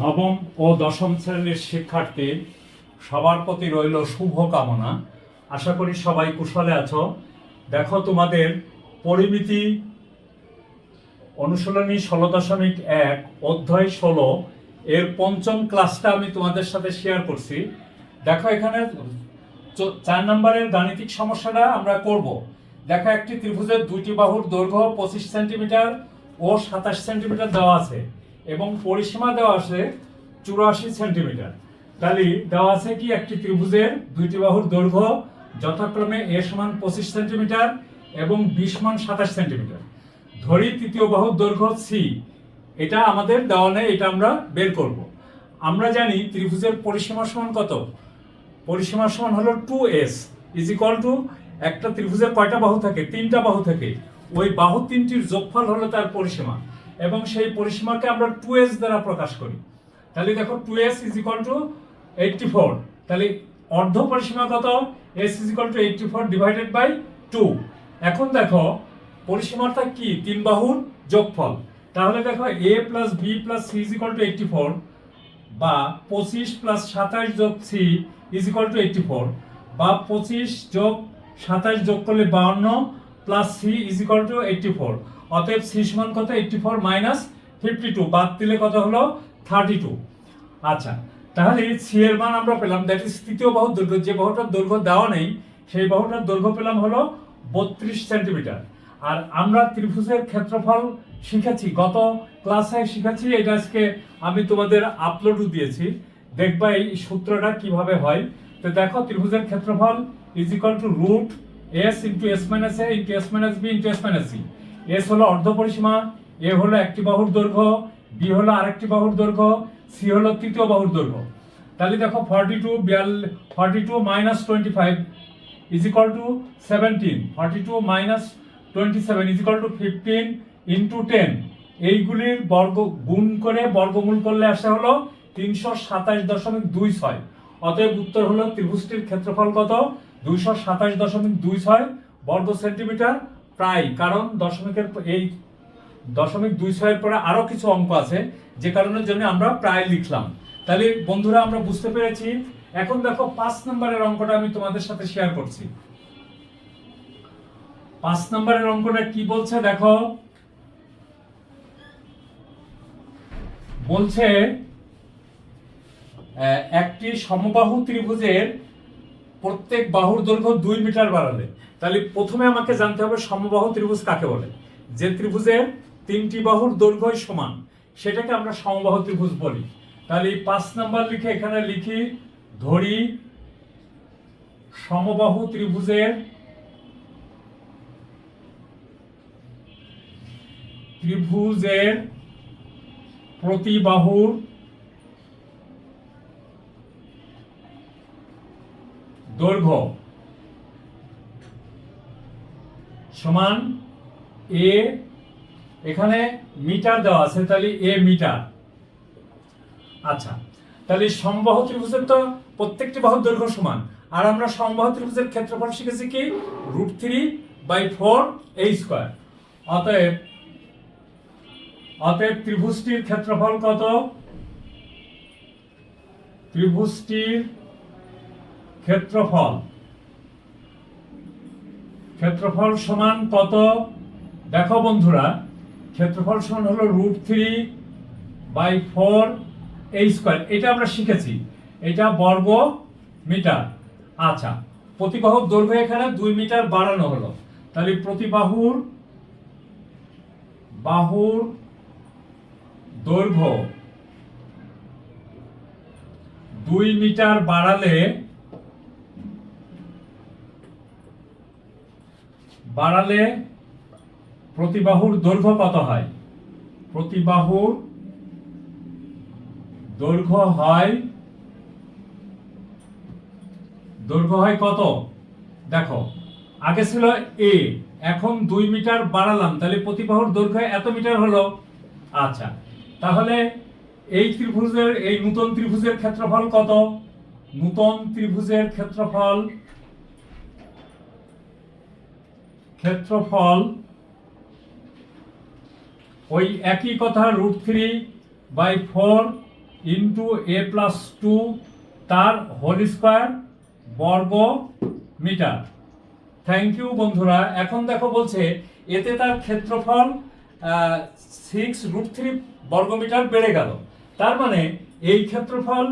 নবম ও দশম শ্রেণির শিক্ষার্থী, সবার প্রতি রইল শুভ কামনা আশা করি সবাই কুশলে আছো। দেখো তোমাদের পরিমিতি অনুশীলনী ষোলো দশমিক এক, অধ্যায় ষোলো। এর পঞ্চম ক্লাসটা আমি তোমাদের সাথে শেয়ার করছি। দেখো এখানে চার নম্বরের গাণিতিক সমস্যাটা আমরা করব। দেখো একটি ত্রিভুজের দুইটি বাহুর দৈর্ঘ্য পঁচিশ সেন্টিমিটার ও সাতাশ সেন্টিমিটার দেওয়া আছে। এবং পরিসীমা দেওয়া আছে চুরাশি সেন্টিমিটার। তাহলে দেওয়া আছে কি একটি ত্রিভুজের দুইটি বাহুর দৈর্ঘ্য, যথাক্রমে এ সমান পঁচিশ সেন্টিমিটার এবং বিশ সমান সাতাশ সেন্টিমিটার। ধরি তৃতীয় বাহুর দৈর্ঘ্য সি। এটা আমাদের দেওয়া নেই, এটা আমরা বের করব। আমরা জানি ত্রিভুজের পরিসীমা সমান কত? পরিসীমা সমান হলো two S is equal to একটা ত্রিভুজের কয়টা বাহু থাকে? তিনটা বাহু থাকে। ওই বাহু তিনটির যোগফল হলো তার পরিসীমা। এবং সেই পরিসীমাকে আমরা টু এস দ্বারা প্রকাশ করি। তাহলে দেখো two S is equal to eighty four তাহলে অর্ধ পরিসীমা কত? S is equal to eighty four divided by two এখন দেখো, পরিসীমাটা কি? তিন বাহুর যোগফল। তাহলে দেখো A plus B plus C is equal to eighty four বা পঁচিশ প্লাস সাতাশ যোগ C is equal to eighty four বা পঁচিশ যোগ সাতাশ যোগ করলে বাউন্ন plus C is equal to eighty four অতএব সি সমান কত? Eighty four minus fifty two বাদ দিলে কত হলো? থার্টি টু আচ্ছা তাহলে সি এর মান আমরা পেলাম দ্যাট ইজ তৃতীয় বাহুর দৈর্ঘ্য। যে বাহুটার দৈর্ঘ্য দেওয়া নেই, সেই বাহুটার দৈর্ঘ্য পেলাম হলো বত্রিশ সেন্টিমিটার আর আমরা ত্রিভুজের ক্ষেত্রফল শিখেছি, গত ক্লাসে শিখেছি, এটা আজকে আমি তোমাদের আপলোডও দিয়েছি। দেখবা এই সূত্রটা কীভাবে হয়। তো দেখো, ত্রিভুজের ক্ষেত্রফল is equal to root S into S minus A into S minus B into S minus C S হলো অর্ধ পরিসীমা, এ হলো একটি বাহুর দৈর্ঘ্য, বি হলো আরেকটি বাহুর দৈর্ঘ্য, সি হলো তৃতীয় বাহুর দৈর্ঘ্য। তাহলে দেখো forty two বিয়াল forty two minus twenty five is equal to seventeen forty two minus twenty seven is equal to fifteen into ten এইগুলির বর্গ, গুণ করে বর্গমূল করলে আসে হলো তিনশো সাতাশ দশমিক দুই ছয়। অতএব উত্তর হলো ত্রিভুজটির ক্ষেত্রফল কত? দুইশো সাতাশ দশমিক দুই ছয় বর্গ সেন্টিমিটার প্রায়, কারণ দশমিকের এই দশমিক দুই ছয়ের পরে আরও কিছু অঙ্ক আছে, যে কারণের জন্য আমরা প্রায় লিখলাম। তাহলে বন্ধুরা, আমরা বুঝতে পেরেছি। এখন দেখো, পাঁচ নম্বরের অঙ্কটা আমি তোমাদের সাথে শেয়ার করছি। পাঁচ নম্বরের অঙ্কটা কি বলছে দেখো? বলছে একটি সমবাহু ত্রিভুজের প্রত্যেক বাহুর দৈর্ঘ্য দুই মিটার বাড়ালে। তাহলে প্রথমে আমাকে জানতে হবে সমবাহু ত্রিভুজ কাকে বলে? যে ত্রিভুজের তিনটি বাহুর দৈর্ঘ্যই সমান, সেটাকে আমরা সমবাহু ত্রিভুজ বলি। তাহলে পাঁচ নাম্বার লিখে এখানে লিখি, ধরি, সমবাহু ত্রিভুজের ত্রিভুজের প্রতি বাহুর দৈর্ঘ্য সমান এ এখানে মিটার দেওয়া আছে, তাহলে এ মিটার। আচ্ছা তাহলে সমবাহু ত্রিভুজের তো প্রত্যেকটি বাহুর দৈর্ঘ্য সমান। আর আমরা সমবাহু ত্রিভুজের ক্ষেত্রফল শিখেছি কি? রুট থ্রি বাই ফোর এই স্কোয়ার অতএব অতএব ত্রিভুজটির ক্ষেত্রফল কত? ত্রিভুজটির ক্ষেত্রফল ক্ষেত্রফল সমান কত? দেখো বন্ধুরা, ক্ষেত্রফল সমান হলো রুট থ্রি বাই ফোর এই স্কোয়ার এটা আমরা শিখেছি। এটা বর্গ মিটার। আচ্ছা প্রতিবাহুর দৈর্ঘ্য এখানে দুই মিটার বাড়ানো হলো। তাহলে প্রতি বাহুর বাহুর দৈর্ঘ্য দুই মিটার বাড়ালে বাড়ালে প্রতিবাহুর দৈর্ঘ্য কত হয়? প্রতিবাহুর দৈর্ঘ্য হয় দৈর্ঘ্য হয় কত? দেখো, আগে ছিল এ এখন দুই মিটার বাড়ালাম, তাহলে প্রতিবাহুর দৈর্ঘ্য এত মিটার হলো? আচ্ছা তাহলে এই ত্রিভুজের, এই নূতন ত্রিভুজের ক্ষেত্রফল কত? নূতন ত্রিভুজের ক্ষেত্রফল ক্ষেত্রফল ওই একই কথা root three by four into A plus two তার হোল স্কোয়ার বর্গ মিটার থ্যাংক ইউ বন্ধুরা। এখন দেখো বলছে, এতে তার ক্ষেত্রফল সিক্স রুট থ্রি বর্গমিটার বেড়ে গেল। তার মানে এই ক্ষেত্রফল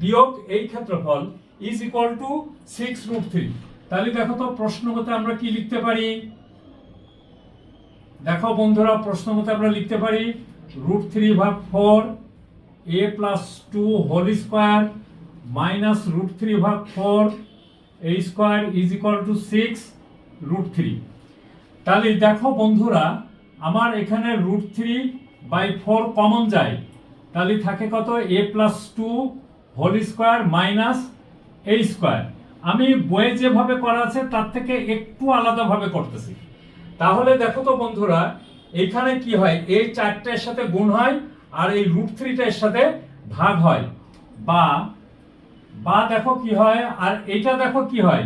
বিয়োগ এই ক্ষেত্রফল is equal to six root three তাহলে দেখো তো প্রশ্ন মতে আমরা কি লিখতে পারি? দেখো বন্ধুরা প্রশ্ন মতে আমরা লিখতে পারি রুট থ্রি ভাগ four a plus two whole square minus root three ভাগ four a square is equal to six root three তাহলে দেখো বন্ধুরা, আমার এখানে root three by four common যায়। তাহলে থাকে কত? A plus two whole square minus a square আমি বইয়ে যেভাবে করা আছে, তার থেকে একটু আলাদাভাবে করতেছি। তাহলে দেখো তো বন্ধুরা, এখানে কি হয়? এই চারটার সাথে গুণ হয় আর এই রুট থ্রিটার সাথে ভাগ হয়। বা বা দেখো কি হয়? আর এটা দেখো কি হয়?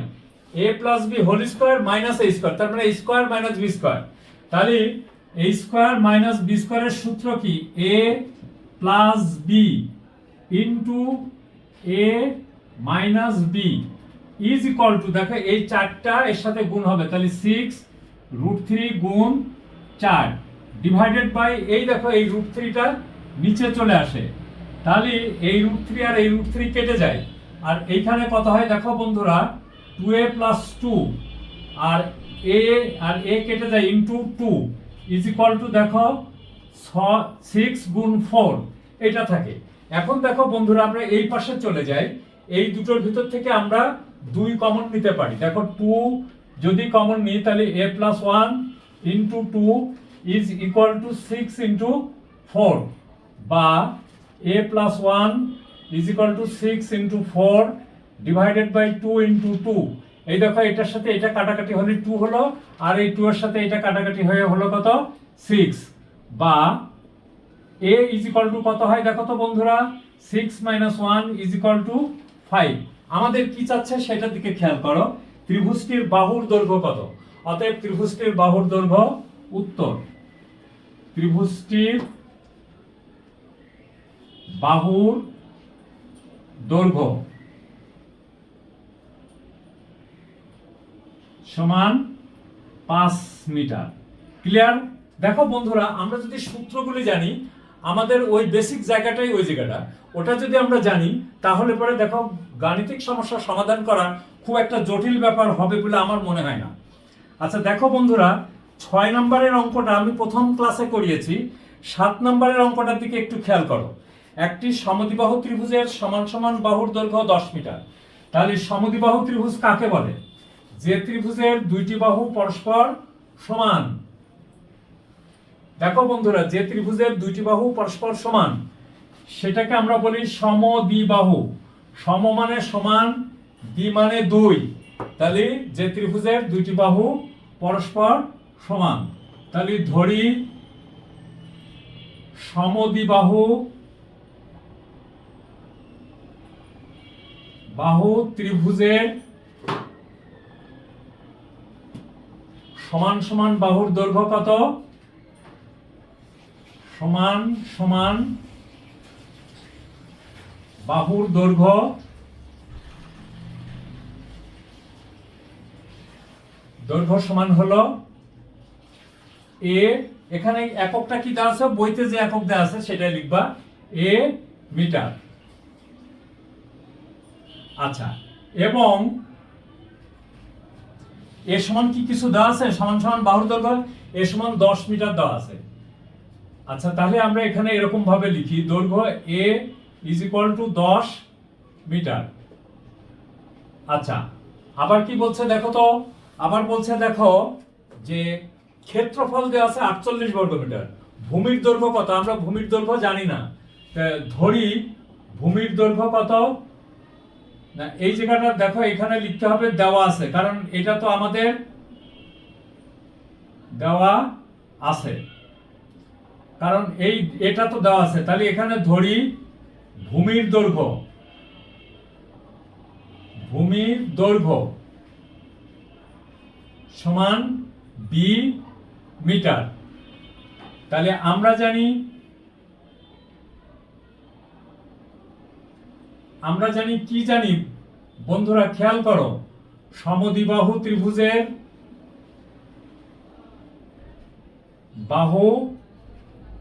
A plus b whole square minus a square তার মানে স্কোয়ার মাইনাস বি স্কোয়ার তাহলে এ স্কোয়ার মাইনাস বি স্কোয়ারের সূত্র কি? A plus b into a minus b is equal to দেখো, এই চারটা এর সাথে গুণ হবে, তাহলে সিক্স রুট থ্রি গুণ চার ডিভাইডেড বাই এই দেখো, এই রুট থ্রিটা নিচে চলে আসে। তাহলে এই রুট থ্রি আর এই রুট থ্রি কেটে যায়। আর এইখানে কত হয় দেখো বন্ধুরা টু এ প্লাস টু আর এ আর এ কেটে যায় into two is equal to দেখো সিক্স গুণ ফোর এটা থাকে। এখন দেখো বন্ধুরা, আমরা এই পাশে চলে যাই। এই দুটোর ভিতর থেকে আমরা দুই কমন নিতে পারি। দেখো টু যদি কমন নিই, তাহলে a plus one into two is equal to six into four বা a plus one is equal to six into four divided by two into two এই দেখো, এটার সাথে এটা কাটাকাটি হলে টু হলো, আর এই টু এর সাথে এটা কাটাকাটি হয়ে হলো কত? সিক্স বা এ ইজ ইকুয়াল টু কত হয়? দেখো তো বন্ধুরা six minus one is equal to five আমাদের কি চাচ্ছে সেটার দিকে খেয়াল করো। ত্রিভুজটির বাহুর দৈর্ঘ্য কত? অতএব ত্রিভুজটির বাহুর দৈর্ঘ্য উত্তর। ত্রিভুজটির বাহুর দৈর্ঘ্য সমান পাঁচ মিটার। ক্লিয়ার? দেখো বন্ধুরা, আমরা যদি সূত্রগুলি জানি, আমাদের ওই বেসিক জায়গাটাই ওই জায়গাটা। ওটা যদি আমরা জানি, তাহলে পরে দেখো গাণিতিক সমস্যার সমাধান করা খুব একটা জটিল ব্যাপার হবে বলে আমার মনে হয় না। আচ্ছা দেখো বন্ধুরা, ছয় নম্বরের অঙ্কটা আমি প্রথম ক্লাসে করিয়েছি। সাত নম্বরের অঙ্কটার দিকে একটু খেয়াল করো। একটি সমদ্বিবাহু ত্রিভুজের সমান সমান বাহুর দৈর্ঘ্য দশ মিটার। তাহলে সমদ্বিবাহু ত্রিভুজ কাকে বলে? যে ত্রিভুজের দুইটি বাহু পরস্পর সমান। দেখো বন্ধুরা, যে ত্রিভুজের দুইটি বাহু পরস্পর সমান, সেটাকে আমরা বলি সমদ্বিবাহু। সম মানে সমান দ্বি মানে দুই। তাহলে যে ত্রিভুজের দুইটি বাহু পরস্পর সমান। তাহলে ধরি সমদ্বিবাহু বাহু ত্রিভুজের সমান সমান বাহুর দৈর্ঘ্য কত? সমান সমান বাহুর দৈর্ঘ্য দৈর্ঘ্য সমান হলো এ, এখানে এককটা কি দেওয়া আছে? বইতে যে একক দেওয়া আছে সেটা লিখবা। A metre. আচ্ছা এবং এ সমান কি কিছু দেওয়া আছে? সমান সমান বাহুর দৈর্ঘ্য। এ সমান দশ মিটার দেওয়া আছে। আচ্ছা তাহলে আমরা এখানে এরকম ভাবে লিখি। দৈর্ঘ্য এ ইজ ইকুয়াল টু দশ মিটার। আচ্ছা আবার কি বলছে দেখো তো? আবার বলছে দেখো যে ক্ষেত্রফল দেওয়া আছে আটচল্লিশ বর্গ মিটার। ভূমির দৈর্ঘ্য কত? আমরা ভূমির দৈর্ঘ্য জানি না। ধরি, ভূমির দৈর্ঘ্য কত? না, এই জায়গাটা দেখো, এখানে লিখতে হবে দেওয়া আছে, কারণ এটা তো আমাদের দেওয়া আছে। কারণ এই, এটা তো দেওয়া আছে। তাহলে এখানে ধরি ভূমির দৈর্ঘ্য। ভূমির দৈর্ঘ্য সমান বি মিটার। তাহলে আমরা জানি আমরা জানি কি জানি? বন্ধুরা, খেয়াল করো সমদিবাহু ত্রিভুজের বাহু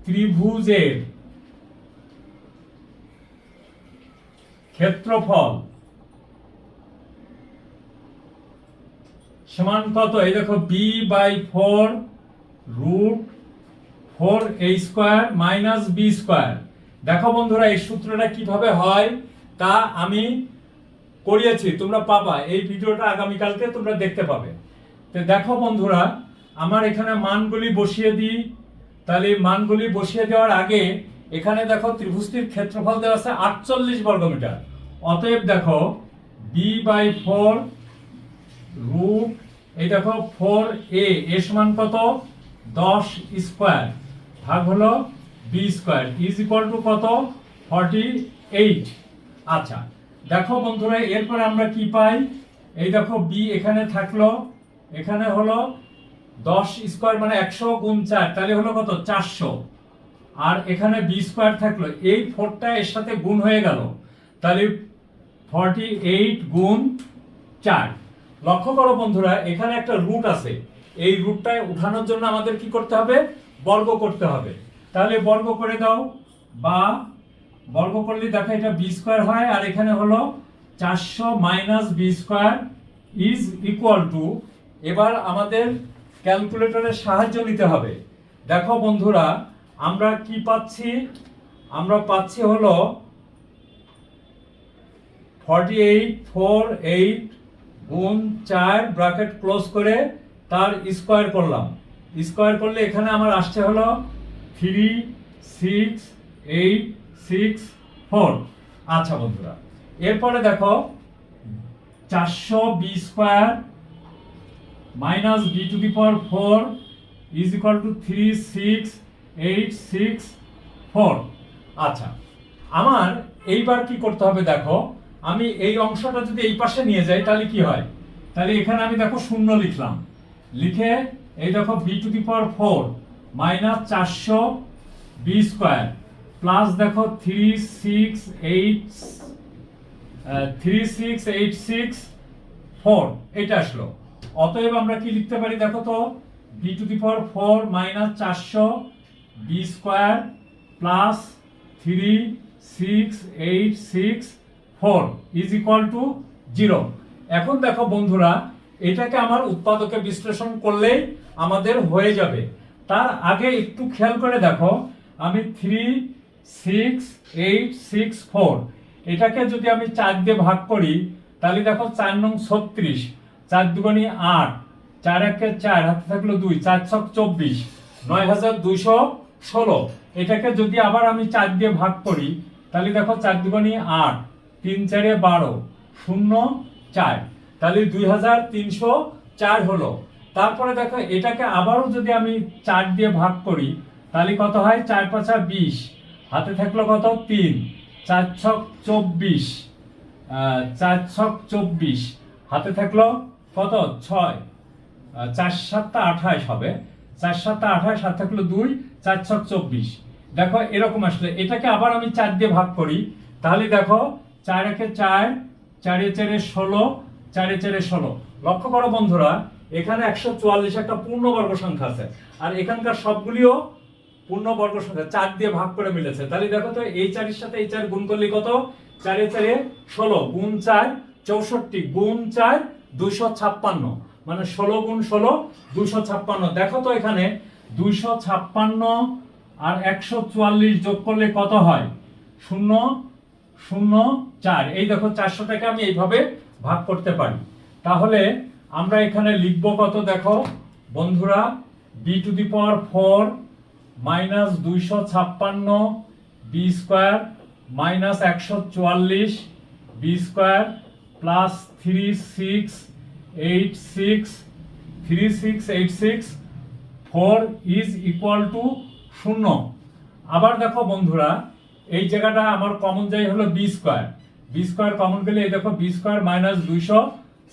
ত্রিভুজের ক্ষেত্রফল। সমান কত? এই দেখো b by four root four a square minus b square দেখো বন্ধুরা, এই সূত্রটা কীভাবে হয়? তা আমি করিয়েছি, তোমরা পাবা। এই ভিডিওটা আগামীকালকে তোমরা দেখতে পাবে। তো দেখো বন্ধুরা, আমার এখানে মানগুলি বসিয়ে দিই। তাহলে মানগুলি বসিয়ে দেওয়ার আগে এখানে দেখো ত্রিভুজটির ক্ষেত্রফল দেওয়া আছে আটচল্লিশ বর্গমিটার। অতএব দেখো বি বাই ফোর রুট এই দেখো ফোর এ এ সমান কত? দশ স্কোয়ার ভাগ হলো b square is equal to কত? ফর্টি এইট আচ্ছা দেখো বন্ধুরা, এরপরে আমরা কি পাই? এই দেখো বি এখানে থাকল, এখানে হলো দশ স্কোয়ার মানে একশো গুণ চার, তাহলে হলো কত? চারশো। আর এখানে বি স্কোয়ার থাকল। এই ফোরটা এর সাথে গুণ হয়ে গেল। তাহলে ফর্টি এইট গুণ চার। লক্ষ্য করো বন্ধুরা, এখানে একটা রুট আছে। এই রুটটায় উঠানোর জন্য আমাদের কি করতে হবে? বর্গ করতে হবে। তাহলে বর্গ করে দাও বা বর্গ করলে দেখো এটা বি স্কোয়ার হয়, আর এখানে হলো চারশো minus b square is equal to এবার আমাদের ক্যালকুলেটরের সাহায্য নিতে হবে। দেখো বন্ধুরা আমরা কি পাচ্ছি? আমরা পাচ্ছি হলো ফর্টি এইট ফোর এইট গুণ চার ব্র্যাকেট ক্লোজ করে তার স্কোয়ার করলাম। স্কোয়ার করলে এখানে আমার আসছে হলো three six eight six four আচ্ছা বন্ধুরা, এরপরে দেখো চারশো b square minus b to the power four is equal to three six eight six four আচ্ছা আমার এইবার কি করতে হবে দেখো, আমি এই অংশটা যদি এই পাশে নিয়ে যাই, তাহলে কি হয়? তাহলে এখানে আমি দেখো শূন্য লিখলাম। লিখে এই দেখো b to the power four minus চারশো বি স্কোয়ার প্লাস দেখো three six eight three six eight six four এটা আসলো। অতএব আমরা কি লিখতে পারি দেখো তো? B to the power four minus চারশো b square plus three, six, eight, six, four is equal to zero. এখন দেখো বন্ধুরা, এটাকে আমার উৎপাদকে বিশ্লেষণ করলেই আমাদের হয়ে যাবে। তার আগে একটু খেয়াল করে দেখো, আমি three, six, eight, six, four, এটাকে যদি আমি চার দিয়ে ভাগ করি, তাহলে দেখো চার নং ছত্রিশ, চার দুগুণি আট, চার একে চার, হাতে থাকল দুই, চার ছক চব্বিশ, নয় হাজার দুইশো ষোলো। এটাকে যদি আবার আমি চার দিয়ে ভাগ করি, তাহলে দেখো চার দুগুণি আট, তিন চারে বারো, শূন্য চার। তাহলে দুই হাজার তিনশো চার হলো। তারপরে দেখো এটাকে আবারও যদি আমি চার দিয়ে ভাগ করি, তাহলে কত হয়? চার পাঁচা বিশ। হাতে থাকল কত? তিন। চার ছক চব্বিশ। চার ছক চব্বিশ। হাতে থাকল কত? ছয়। চার সাতটা আঠাশ হবে। চার সাতটা আঠাশ হাতে থাকল দুই, চার ছক চব্বিশ। দেখো, এরকম আসলে। এটাকে আবার আমি চার দিয়ে ভাগ করি। তাহলে দেখো, চার একে চার, চারে চারে ষোলো, চারে চারে ষোলো। লক্ষ্য করো বন্ধুরা, এখানে একশো চুয়াল্লিশ একটা পূর্ণবর্গ সংখ্যা আছে। আর এখানকার সবগুলিও পূর্ণবর্গ সংখ্যা। চার দিয়ে ভাগ করে মিলেছে। তাহলে দেখো তো, এই চারের সাথে এই চার গুণ করলে কত? চারে চারে ষোলো, গুণ চার, চৌষট্টি, গুণ চার, দুইশো ছাপ্পান্ন। মানে ষোলো গুণ ষোলো, দুইশো ছাপ্পান্ন। দেখো তো এখানে, দুইশো ছাপ্পান্ন আর একশো চুয়াল্লিশ যোগ করলে কত হয়? শূন্য শূন্য, চার। এই দেখো চারশোটাকে আমি এইভাবে ভাগ করতে পারি। তাহলে আমরা এখানে লিখব কত দেখো? বন্ধুরা b to the power four minus দুইশো ছাপ্পান্ন বি স্কোয়ার মাইনাস একশো চুয়াল্লিশ b square plus three six eight six three six eight six four is equal to শূন্য। আবার দেখো বন্ধুরা, এই জায়গাটা আমার কমন যাই হলো b square b square common গেলে এই দেখো বি স্কোয়ার মাইনাস দুইশো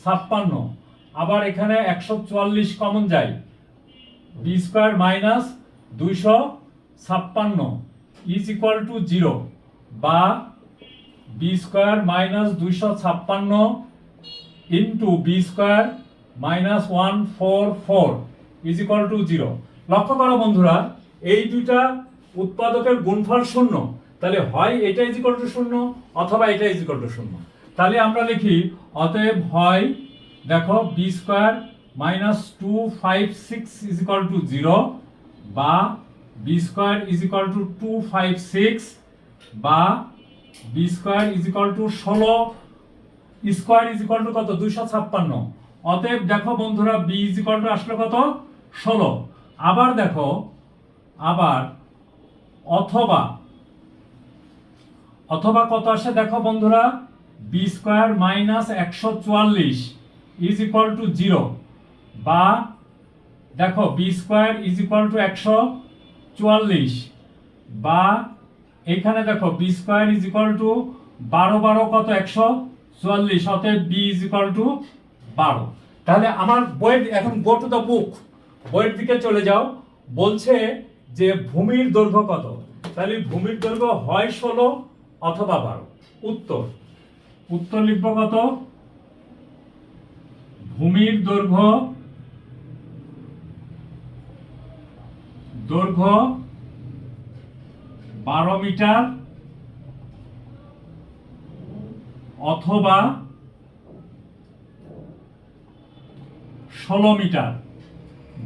ছাপ্পান্ন। আবার এখানে একশো চুয়াল্লিশ কমন যায়। বি স্কোয়ার মাইনাস দুইশো ছাপ্পান্ন ইজ ইকুয়াল টু জিরো বা বি স্কোয়ার মাইনাস দুইশো ছাপ্পান্ন into b square minus one four four is equal to zero লক্ষ্য করো বন্ধুরা, এই দুইটা উৎপাদকের গুণফল শূন্য। তাহলে হয় এটা ইজ ইকাল টু শূন্য অথবা এটা ইজ ইকাল টু শূন্য। তাহলে আমরা লিখি, অতএব হয়, দেখো b square minus two five six is equal to zero বা b square is equal to two five six বা b square is equal to ষোলো স্কোয়ার ইজ ইকাল টু কত? দুইশো ছাপ্পান্ন। অতএব দেখো বন্ধুরা বি ইজ ইকাল টু আসলে কত? ষোলো। আবার দেখো, আবার অথবা অথবা কত আসে? দেখো বন্ধুরা বি স্কোয়ার মাইনাস একশো চুয়াল্লিশ ইজ ইকাল টু জিরো বা দেখো b square is equal to একশো চুয়াল্লিশ বা এখানে দেখো b square is equal to বারো বারো কত? একশো চুয়াল্লিশ অতএব বি ইজ ইকাল টু বারো। তাহলে আমার বইয়ের, এখন গো টু দ্য বুক বইয়ের দিকে চলে যাও। বলছে যে ভূমির দৈর্ঘ্য কত? তাহলে ভূমির দৈর্ঘ্য হয় ষোলো অথবা বারো। উত্তর। উত্তর লিখব কত? ভূমির দৈর্ঘ্য দৈর্ঘ্য বারো মিটার অথবা ষোলো মিটার।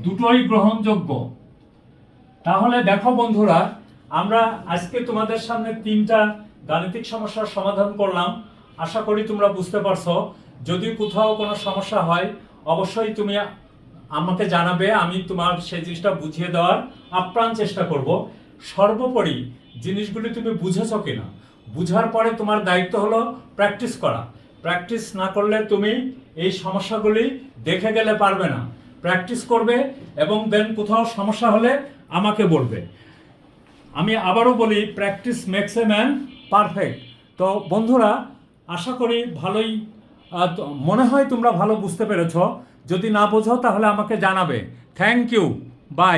দুটোই গ্রহণযোগ্য। তাহলে দেখো বন্ধুরা, আমরা আজকে তোমাদের সামনে তিনটা গাণিতিক সমস্যার সমাধান করলাম। আশা করি তোমরা বুঝতে পারছ। যদি কোথাও কোনো সমস্যা হয়, অবশ্যই তুমি আমাকে জানাবে, আমি তোমার সেই জিনিসটা বুঝিয়ে দেওয়ার আপ্রাণ চেষ্টা করব। সর্বোপরি জিনিসগুলি তুমি বুঝেছ কিনা? বুঝার পরে তোমার দায়িত্ব হলো প্র্যাকটিস করা। প্র্যাকটিস না করলে তুমি এই সমস্যাগুলি দেখে গেলে পারবে না। প্র্যাকটিস করবে এবং দেন কোথাও সমস্যা হলে আমাকে বলবে। আমি আবারও বলি practice makes a man perfect তো বন্ধুরা, আশা করি ভালোই মনে হয় তোমরা ভালো বুঝতে পেরেছ। যদি না বোঝো তাহলে আমাকে জানাবে। Thank you by